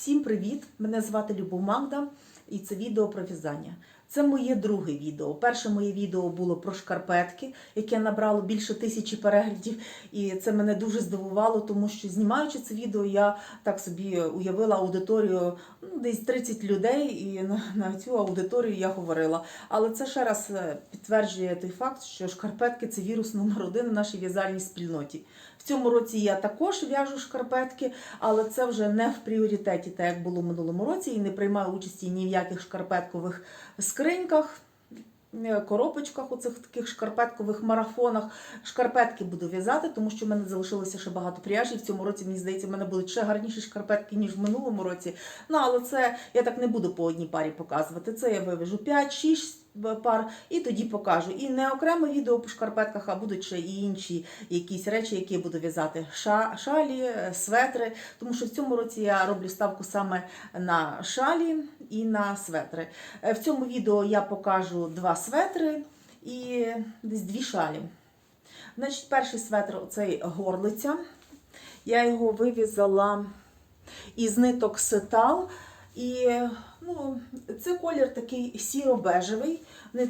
Всім привіт! Мене звати Любов Магда і це відео про в'язання. Це моє друге відео. Перше моє відео було про шкарпетки, яке набрало більше тисячі переглядів. І це мене дуже здивувало, тому що знімаючи це відео, я так собі уявила аудиторію ну, десь 30 людей, і на, цю аудиторію я говорила. Але це ще раз е, підтверджує той факт, що шкарпетки це вірус номер один в нашій в'язальній спільноті. В цьому році я також в'яжу шкарпетки, але це вже не в пріоритеті, так як було в минулому році, і не приймаю участі ні в яких шкарпеткових скриньках. Коробочках, у цих таких шкарпеткових марафонах. Шкарпетки буду в'язати, тому що в мене залишилося ще багато пряжі. В цьому році, мені здається, в мене будуть ще гарніші шкарпетки, ніж в минулому році. Ну, але це я так не буду по одній парі показувати. Це я вивяжу 5-6 пар і тоді покажу. І не окреме відео по шкарпетках, а будуть ще і інші якісь речі, які я буду в'язати. Ша- шалі, е, светри. Тому що в цьому році я роблю ставку саме на шалі і на светри. Е, В цьому відео я покажу два светри і десь дві шалі. Значить, перший светр оцей горлиця. Я його вив'язала із ниток сетал. І ну, це колір такий сіро-бежевий. Е,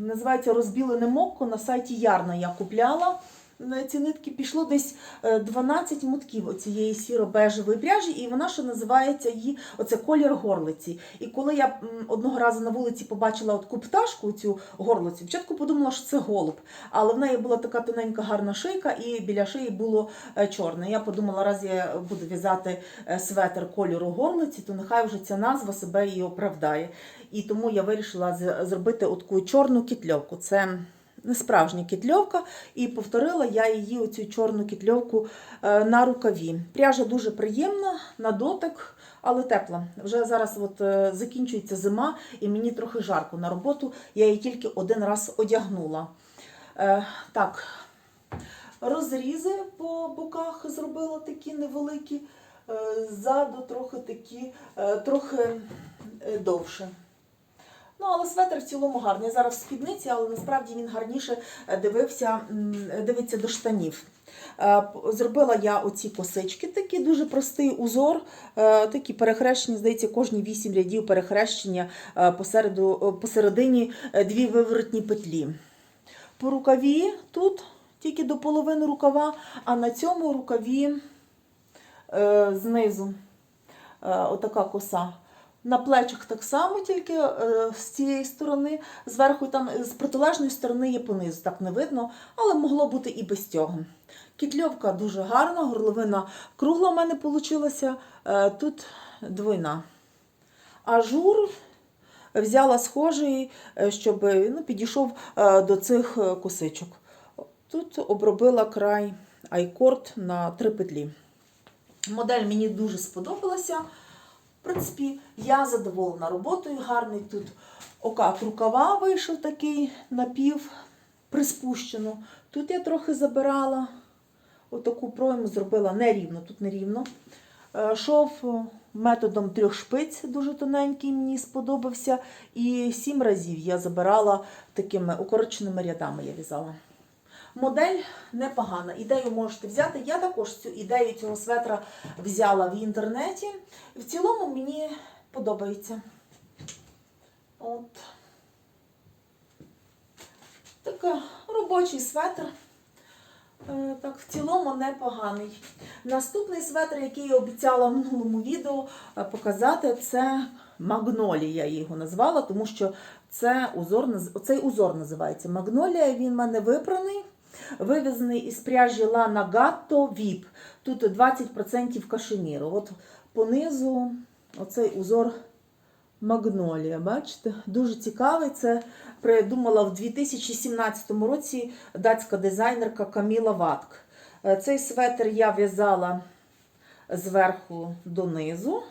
Називається розбілене мокко. На сайті Ярна я купляла. На ці нитки пішло десь е, 12 мотків цієї сіро-бежевої пряжі, і вона ще називається її оце колір горлиці. І коли я одного разу на вулиці побачила таку пташку, цю горлицю, спочатку подумала, що це голуб, але в неї була така тоненька гарна шийка, і біля шиї було е, чорне. Я подумала, раз я буду в'язати е, светр кольору горлиці, то нехай вже ця назва себе і оправдає. І тому я вирішила зробити таку чорну кітльовку. Це справжня кітльовка, і повторила я її оцю чорну кітльовку е, на рукаві. Пряжа дуже приємна на дотик, але тепла. Вже зараз от е, закінчується зима, і мені трохи жарко на роботу. Я її тільки один раз одягнула. Е, Так, розрізи по боках зробила такі невеликі, ззаду трохи такі, трохи довше. Ну, але светр в цілому гарний. Зараз в спідниці, але насправді він гарніше е, дивився, дивиться до штанів. Е, Зробила я оці косички, такі дуже простий узор, е, такі перехрещені, здається, кожні вісім рядів перехрещення посереду, посередині дві виворотні петлі. По рукаві тут тільки до половини рукава, а на цьому рукаві знизу отака коса. На плечах так само, тільки е, з цієї сторони, зверху там з протилежної сторони є понизу, так не видно, але могло бути і без цього. Кітльовка дуже гарна, горловина кругла в мене вийшла, тут двойна. Ажур взяла схожий, е, щоб ну, підійшов е, до цих е, косичок. Тут обробила край айкорд на три петлі. Модель мені дуже сподобалася. В принципі, я задоволена роботою. Гарний тут окат рукава вийшов такий напів приспущено. Тут я трохи забирала. Отаку пройму зробила нерівно, тут нерівно. Е, Шов е, методом трьох шпиць, дуже тоненький, мені сподобався. І сім разів я забирала такими укороченими рядами я в'язала. Модель непогана. Ідею можете взяти. Я також цю ідею цього светра взяла в інтернеті. В цілому мені подобається. От. Такий робочий светр. Е, Так, в цілому непоганий. Наступний светр, який я обіцяла в минулому відео е, показати, це Магнолія я його назвала, тому що це узор, оцей узор називається Магнолія. Він в мене випраний, вивезений із пряжі Lana Gatto VIP. Тут 20% кашеміру. От понизу оцей узор Магнолія, бачите? Дуже цікавий. Це придумала в 2017 році датська дизайнерка Каміла Ватк. Е, Цей светр я в'язала зверху донизу.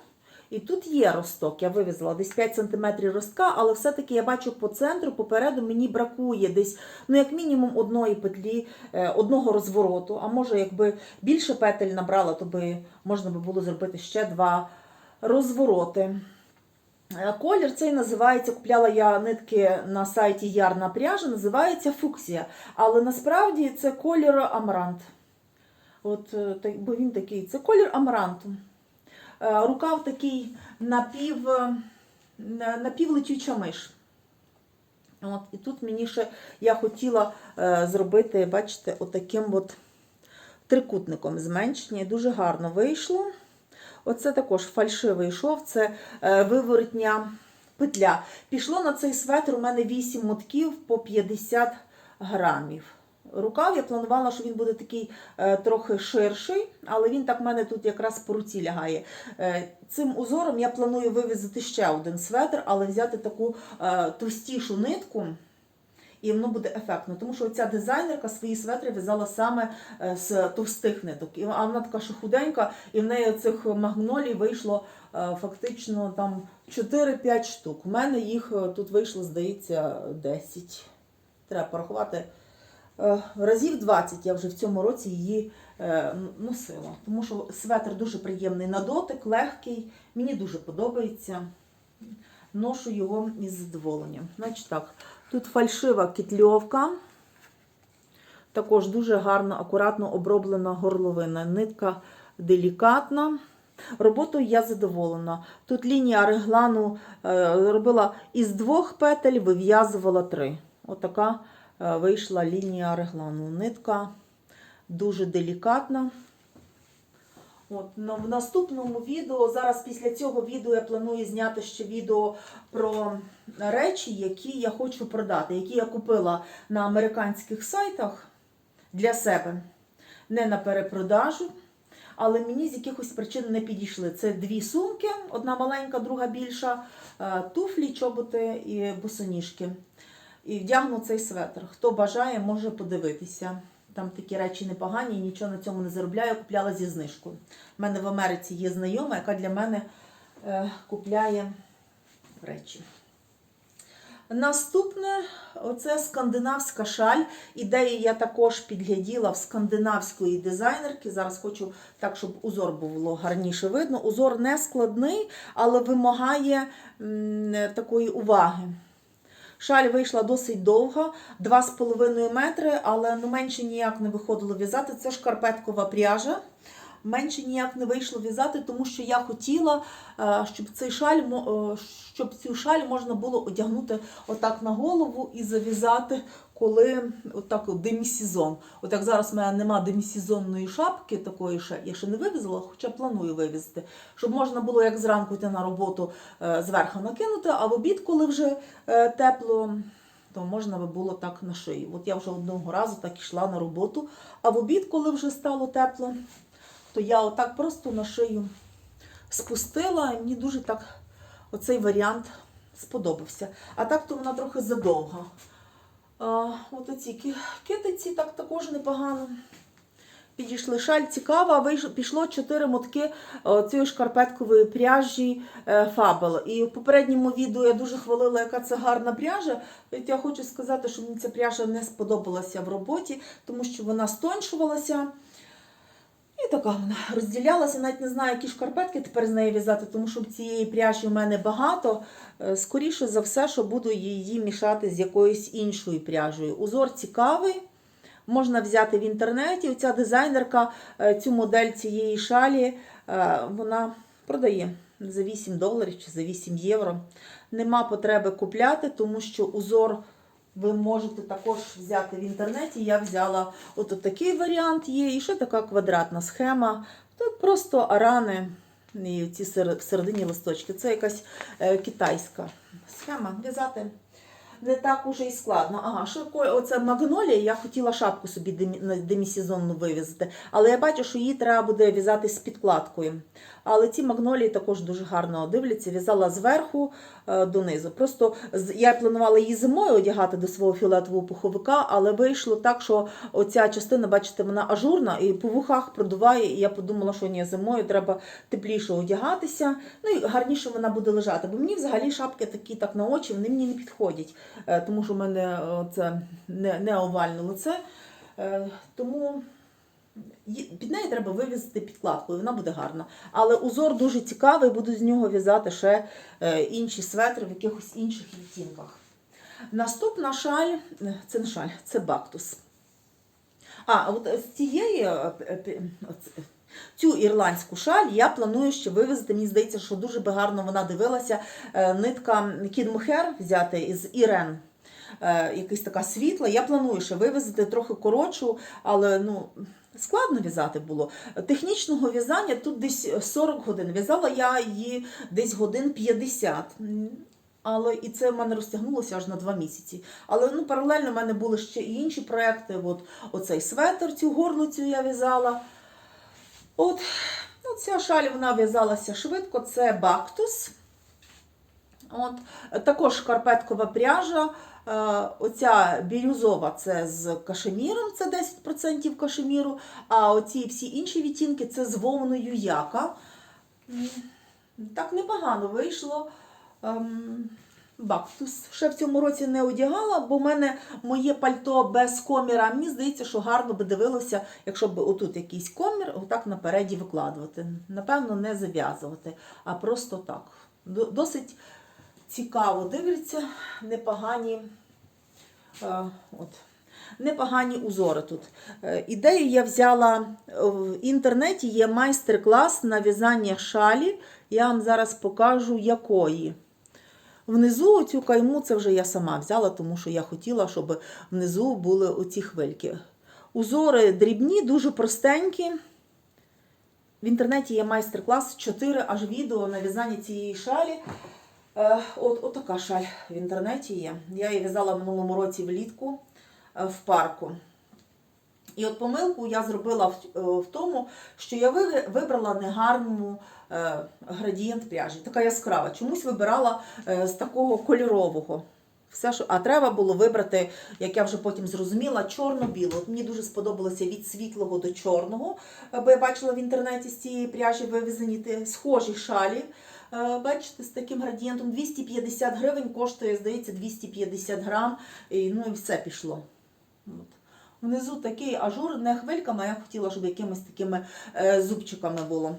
І тут є росток. Я вивезла десь 5 см ростка, але все-таки я бачу по центру, попереду мені бракує десь, ну, як мінімум, одної петлі, е, одного розвороту. А може, якби більше петель набрала, то би можна було зробити ще два розвороти. Е, Колір цей називається, купляла я нитки на сайті Ярна пряжа, називається фуксія. Але насправді це колір амарант. От, е, бо він такий, це колір амаранту. Е, Рукав такий напів, е, напівлетюча миш. От, і тут мені ще я хотіла е, зробити, бачите, отаким от трикутником зменшення. Дуже гарно вийшло. Оце також фальшивий шов, це виворотня петля. Пішло на цей светр у мене 8 мотків по 50 грамів. Рукав я планувала, що він буде такий е, трохи ширший, але він так в мене тут якраз по руці лягає. Е, цим узором я планую вивізити ще один светр, але взяти таку е, товстішу нитку. І воно буде ефектно, тому що ця дизайнерка свої светри в'язала саме з товстих ниток. І вона така ще худенька, і в неї цих магнолій вийшло фактично там 4-5 штук. У мене їх тут вийшло, здається, 10. Треба порахувати. Е, Разів 20 я вже в цьому році її е, носила. Тому що светр дуже приємний на дотик, легкий. Мені дуже подобається. Ношу його із задоволенням. Значить так, тут фальшива кітльовка. Також дуже гарно, акуратно оброблена горловина. Нитка делікатна. Роботою я задоволена. Тут лінія реглану е, робила із двох петель, вив'язувала три. Отака вийшла лінія реглану. Нитка дуже делікатна. От, в наступному відео, зараз після цього відео я планую зняти ще відео про речі, які я хочу продати, які я купила на американських сайтах для себе, не на перепродажу. Але мені з якихось причин не підійшли. Це дві сумки, одна маленька, друга більша, е, туфлі, чоботи і босоніжки. І вдягну цей светр. Хто бажає, може подивитися. Там такі речі непогані, нічого на цьому не заробляю, купляла зі знижкою. У мене в Америці є знайома, яка для мене е, купляє речі. Наступне оце скандинавська шаль. Ідеї я також підгляділа в скандинавської дизайнерки. Зараз хочу так, щоб узор було гарніше видно. Узор не складний, але вимагає м, такої уваги. Шаль вийшла досить довга, 2,5 метри, але ну, менше ніяк не виходило в'язати. Це шкарпеткова пряжа. Менше ніяк не вийшло в'язати, тому що я хотіла, е, щоб цей шаль, е, щоб цю шаль можна було одягнути отак на голову і зав'язати, коли отак от демісезон. От як зараз в мене нема демісезонної шапки, такої ще я ще не вивезла, хоча планую вивезти, щоб можна було як зранку йти на роботу е, зверху накинути, а в обід, коли вже е, тепло. То можна би було так на шию. От я вже одного разу так йшла на роботу, а в обід, коли вже стало тепло, то я отак просто на шию спустила, і мені дуже так оцей варіант сподобався. А так то вона трохи задовга. От оці китиці так також непогано. Підійшли шаль цікава, пішло 4 мотки е, цієї шкарпеткової пряжі Фабел. І в попередньому відео я дуже хвалила, яка це гарна пряжа. Я хочу сказати, що мені ця пряжа не сподобалася в роботі, тому що вона стоншувалася. Така вона розділялася, навіть не знаю, які шкарпетки тепер з неї в'язати, тому що цієї пряжі в мене багато. Е, Скоріше за все, що буду її мішати з якоюсь іншою пряжею. Узор цікавий, можна взяти в інтернеті. Оця дизайнерка е, цю модель цієї шалі е, вона продає за 8 доларів чи за 8 євро. Нема потреби купляти, тому що узор ви можете також взяти в інтернеті. Я взяла от такий варіант є, і ще така квадратна схема. Тут просто арани і ці сер- всередині листочки. Це якась е, китайська схема. В'язати не так уже і складно. Ага, що оце магнолія, я хотіла шапку собі демісезонну вивізати, але я бачу, що її треба буде в'язати з підкладкою. Але ці магнолії також дуже гарно дивляться. В'язала зверху е, донизу. Просто я планувала її зимою одягати до свого фіолетового пуховика, але вийшло так, що оця частина, бачите, вона ажурна і по вухах продуває. І я подумала, що ні, зимою треба тепліше одягатися. Ну і гарніше вона буде лежати. Бо мені взагалі шапки такі так на очі, вони мені не підходять, тому що в мене е, це не, не овальне лице. Е, Тому Під неї треба вивізти підкладку, і вона буде гарна. Але узор дуже цікавий, буду з нього в'язати ще е, інші светри в якихось інших відтінках. Наступна шаль, е, це не шаль, це бактус. А, от з цієї, е, Цю ірландську шаль я планую ще вивезти. Мені здається, що дуже би гарно вона дивилася. Е, Нитка кінмухер взяти із Ірен. Е, Якась така світла. Я планую ще вивезти трохи коротшу, але ну. Складно в'язати було. Технічного в'язання тут десь 40 годин. В'язала я її десь годин 50. Але і це в мене розтягнулося аж на два місяці. Але ну, паралельно в мене були ще і інші проекти. От оцей светр, цю горлицю я в'язала. От, ну, ця шаль вона в'язалася швидко, це бактус. От, також шкарпеткова пряжа. Е, Оця бірюзова це з кашеміром, це 10% кашеміру, а оці всі інші відтінки це з вовною яка. Так непогано вийшло. Бактус. Ще в цьому році не одягала, бо в мене моє пальто без коміра. Мені здається, що гарно би дивилося, якщо б отут якийсь комір, отак напереді викладувати. Напевно, не зав'язувати, а просто так. Досить цікаво дивляться, непогані. е, От. Непогані узори тут. Е, Ідею я взяла е, в інтернеті, є майстер-клас на в'язання шалі. Я вам зараз покажу, якої. Внизу цю кайму це вже я сама взяла, тому що я хотіла, щоб внизу були оці хвильки. Узори дрібні, дуже простенькі. В інтернеті є майстер-клас, 4 аж відео на в'язання цієї шалі. Е, От, от така шаль в інтернеті є. Я її в'язала в минулому році влітку е, в парку. І от помилку я зробила в, е, тому, що я вибрала негарну е, градієнт пряжі, така яскрава. Чомусь вибирала е, з такого кольорового. Все, що... А треба було вибрати, як я вже потім зрозуміла, чорно-білу. От мені дуже сподобалося від світлого до чорного, бо я бачила в інтернеті з цієї пряжі вивезені схожі шалі. Бачите, з таким градієнтом 250 гривень коштує, здається, 250 грам. І, ну і все пішло. От. Внизу такий ажур, не хвильками, а я хотіла, щоб якимись такими е, зубчиками було.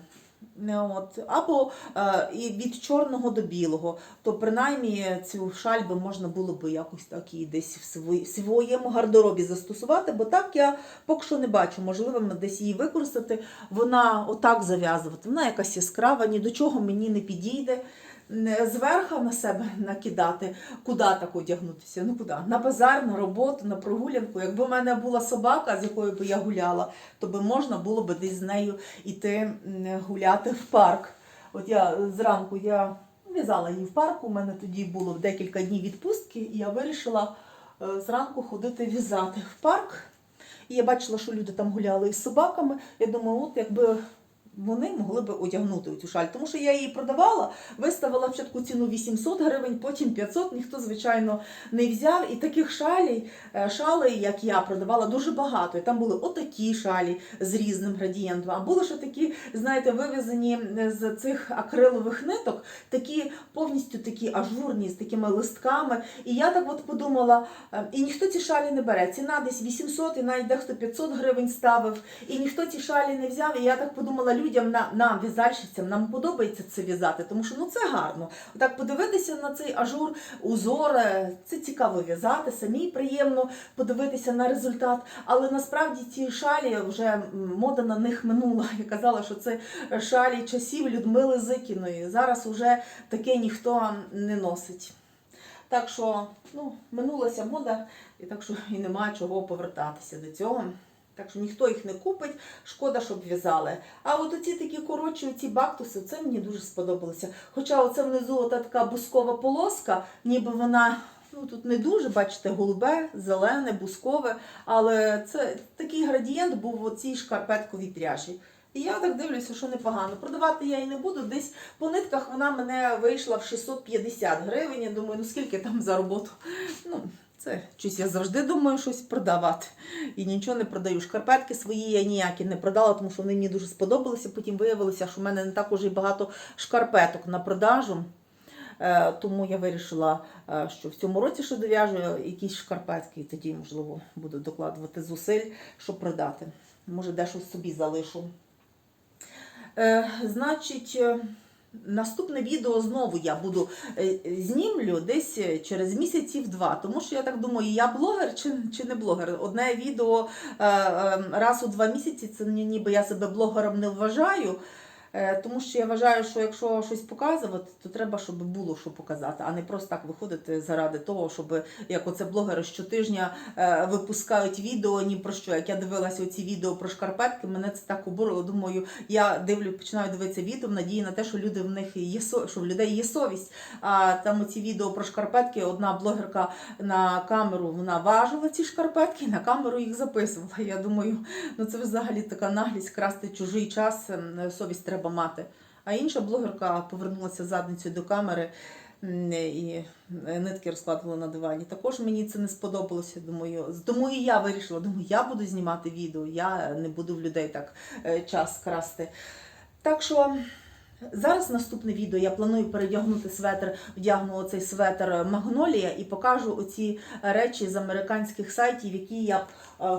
От. Або е, і від чорного до білого, то принаймні цю шаль би можна було би якось так і десь в своєму гардеробі застосувати, бо так я поки що не бачу, можливо, десь її використати. Вона отак зав'язувати, вона якась яскрава, ні до чого мені не підійде. Зверху на себе накидати, куди так одягнутися? Ну куди? На базар, на роботу, на прогулянку. Якби в мене була собака, з якою б я гуляла, то би можна було б десь з нею йти гуляти в парк. От я зранку я в'язала її в парку. У мене тоді було декілька днів відпустки, і я вирішила е, зранку ходити в'язати в парк. І я бачила, що люди там гуляли із собаками. Я думаю, от якби вони могли би одягнути цю шаль. Тому що я її продавала, виставила спочатку ціну 800 гривень, потім 500, ніхто, звичайно, не взяв. І таких шалей, е, шалей, як я продавала, дуже багато. І там були отакі шалі з різним градієнтом. А були ще такі, знаєте, вивезені з цих акрилових ниток, такі повністю такі ажурні, з такими листками. І я так от подумала, е, і ніхто ці шалі не бере. Ціна десь 800, і навіть дехто 500 гривень ставив, і ніхто ці шалі не взяв. І я так подумала, людям, на- нам, в'язальщицям, нам подобається це в'язати, тому що ну це гарно. Так подивитися на цей ажур, узори, це цікаво в'язати, самій приємно подивитися на результат. Але насправді ці шалі вже мода на них минула. Я казала, що це шалі часів Людмили Зикіної. Зараз уже таке ніхто не носить. Так що ну, минулася мода, і так що і немає чого повертатися до цього. Так що ніхто їх не купить, шкода, щоб в'язали. А от оці такі коротші, оці бактуси, це мені дуже сподобалося. Хоча оце внизу ота така бускова полоска, ніби вона. Ну, тут не дуже, бачите, голубе, зелене, бускове, але це такий градієнт був у цій шкарпетковій пряжі. І я так дивлюся, що непогано. Продавати я її не буду. Десь по нитках вона мене вийшла в 650 гривень. Я думаю, ну скільки там за роботу? Ну, це щось я завжди думаю щось продавати. І нічого не продаю. Шкарпетки свої я ніякі не продала, тому що вони мені дуже сподобалися. Потім виявилося, що в мене не так уже і багато шкарпеток на продажу. Е, Тому я вирішила, е, що в цьому році ще дов'яжу якісь шкарпетки, і тоді, можливо, буду докладувати зусиль, щоб продати. Може, дещо собі залишу. Е, Значить, Наступне відео знову я буду е, знімлю десь е, через місяців два. Тому що я так думаю, я блогер чи, чи не блогер. Одне відео е, раз у два місяці це ніби я себе блогером не вважаю. Е, Тому що я вважаю, що якщо щось показувати, то треба, щоб було що показати, а не просто так виходити заради того, щоб як оце блогери щотижня е, випускають відео ні про що. Як я дивилася оці відео про шкарпетки, мене це так обурило. Думаю, я дивлю, починаю дивитися відео в надії на те, що люди в них є що в людей є совість. А там оці відео про шкарпетки, одна блогерка на камеру вона важила ці шкарпетки, на камеру їх записувала. Я думаю, ну це взагалі така наглість красти чужий час, ем, совість треба мати. А інша блогерка повернулася задницею до камери і нитки розкладувала на дивані. Також мені це не сподобалося. Думаю, тому і я вирішила, думаю, я буду знімати відео, я не буду в людей так е, час красти. Так що. Зараз наступне відео я планую передягнути светр, вдягну оцей светр Магнолія і покажу оці речі з американських сайтів, які я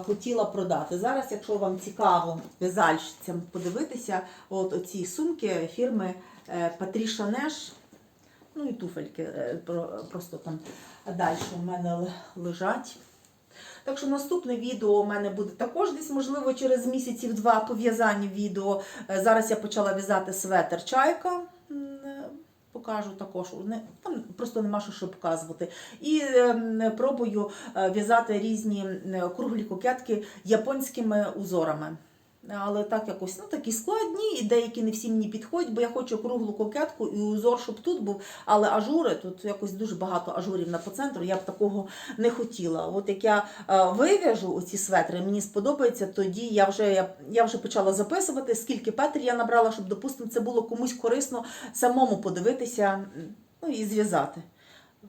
хотіла продати. Зараз, якщо вам цікаво в'язальщицям подивитися, от оці сумки фірми е, Patricia Nash, ну і туфельки е, просто там далі у мене лежать. Так що наступне відео у мене буде також десь, можливо, через місяців два по в'язанню відео. Е, Зараз я почала в'язати светр чайка. Покажу також. Не, там просто нема що, що показувати. І е, пробую в'язати різні круглі кокетки японськими узорами. Але так якось ну такі складні, і деякі не всі мені підходять, бо я хочу круглу кокетку і узор, щоб тут був. Але ажури, тут якось дуже багато ажурів на по центру, я б такого не хотіла. От як я е, вив'яжу оці светри, мені сподобається, тоді я вже, я, я вже почала записувати, скільки петель я набрала, щоб, допустимо, це було комусь корисно самому подивитися ну, і зв'язати.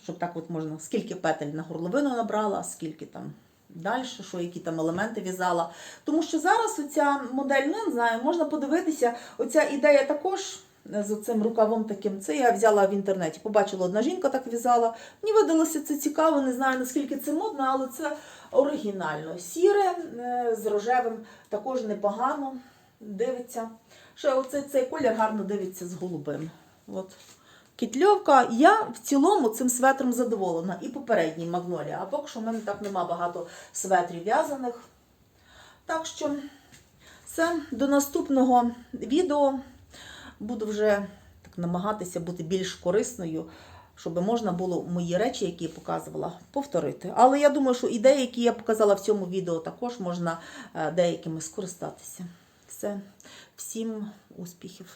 Щоб так от можна, скільки петель на горловину набрала, скільки там далі, що які там елементи в'язала. Тому що зараз оця модель, ну, не знаю, можна подивитися, оця ідея також з цим рукавом таким, це я взяла в інтернеті. Побачила, одна жінка так в'язала. Мені видалося це цікаво, не знаю наскільки це модно, але це оригінально. Сіре е, з рожевим також непогано дивиться. Ще оцей цей колір гарно дивиться з голубим. От. Кітльовка, я в цілому цим светром задоволена. І попередній магнолія. А поки що в мене так нема багато светрів в'язаних. Так що все, до наступного відео буду вже так намагатися бути більш корисною, щоб можна було мої речі, які я показувала, повторити. Але я думаю, що ідеї, які я показала в цьому відео, також можна е, деякими скористатися. Все, всім успіхів!